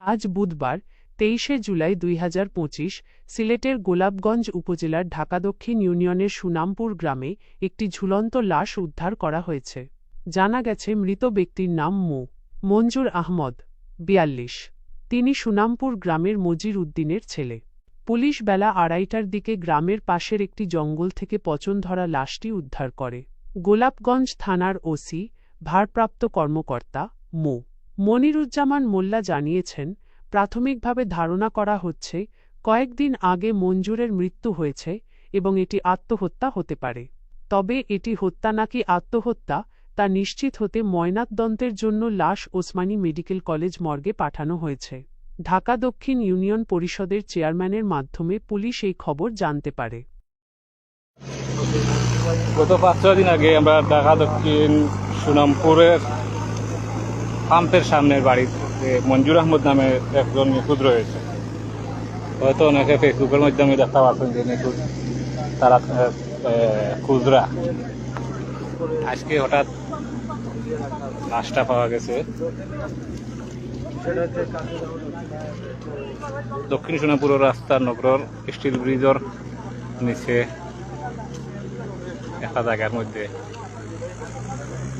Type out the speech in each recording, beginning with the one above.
আজ বুধবার, তেইশে জুলাই দুই হাজার পঁচিশ, সিলেটের গোলাপগঞ্জ উপজেলার ঢাকা দক্ষিণ ইউনিয়নের সুনামপুর গ্রামে একটি ঝুলন্ত লাশ উদ্ধার করা হয়েছে। জানা গেছে, মৃত ব্যক্তির নাম মো। মঞ্জুর আহমদ, বিয়াল্লিশ। তিনি সুনামপুর গ্রামের মজির উদ্দিনের ছেলে। পুলিশ বেলা আড়াইটার দিকে গ্রামের পাশের একটি জঙ্গল থেকে পচন ধরা লাশটি উদ্ধার করে। গোলাপগঞ্জ থানার ওসি, ভারপ্রাপ্ত কর্মকর্তা, মো। মনিরুজ্জামান মোল্লা জানিয়েছেন, প্রাথমিকভাবে ধারণা করা হচ্ছে, কয়েকদিন আগে মঞ্জুরের মৃত্যু হয়েছে এবং এটি আত্মহত্যা হতে পারে। তবে এটি হত্যা নাকি আত্মহত্যা তা নিশ্চিত হতে ময়নাতদন্তের জন্য লাশ ওসমানী মেডিকেল কলেজ মর্গে পাঠানো হয়েছে। ঢাকা দক্ষিণ ইউনিয়ন পরিষদের চেয়ারম্যানের মাধ্যমে পুলিশ এই খবর জানতে পারে। গত পাঁচ, ছয় দিন আগে আমরা ঢাকা দক্ষিণ সুনামপুরের পাম্পের সামনের বাড়িতে মঞ্জুর আহমদ নামে একজন নিখোঁজ রয়েছে। হয়তো অনেকে ফেসবুকের মাধ্যমে দেখতে পাচ্ছেন যে নিখোঁজ তারা খুচরা। আজকে হঠাৎ লাশটা পাওয়া গেছে। দক্ষিণ সোনাপুর রাস্তা নগর স্টিল ব্রিজের নিচে একটা জায়গার মধ্যে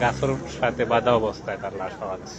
গাছের সাথে বাঁধা অবস্থায় তার লাশ পাওয়া গেছে।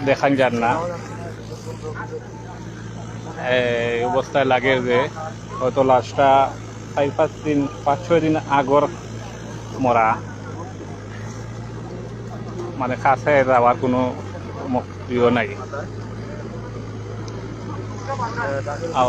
দেখান যান না। এই অবস্থায় লাগে যে, হয়তো লাশটা চার পাঁচ দিন, পাঁচ ছয় দিন আগর মরা। মানে কাছে যাওয়ার কোনো প্রিয় নাই। আও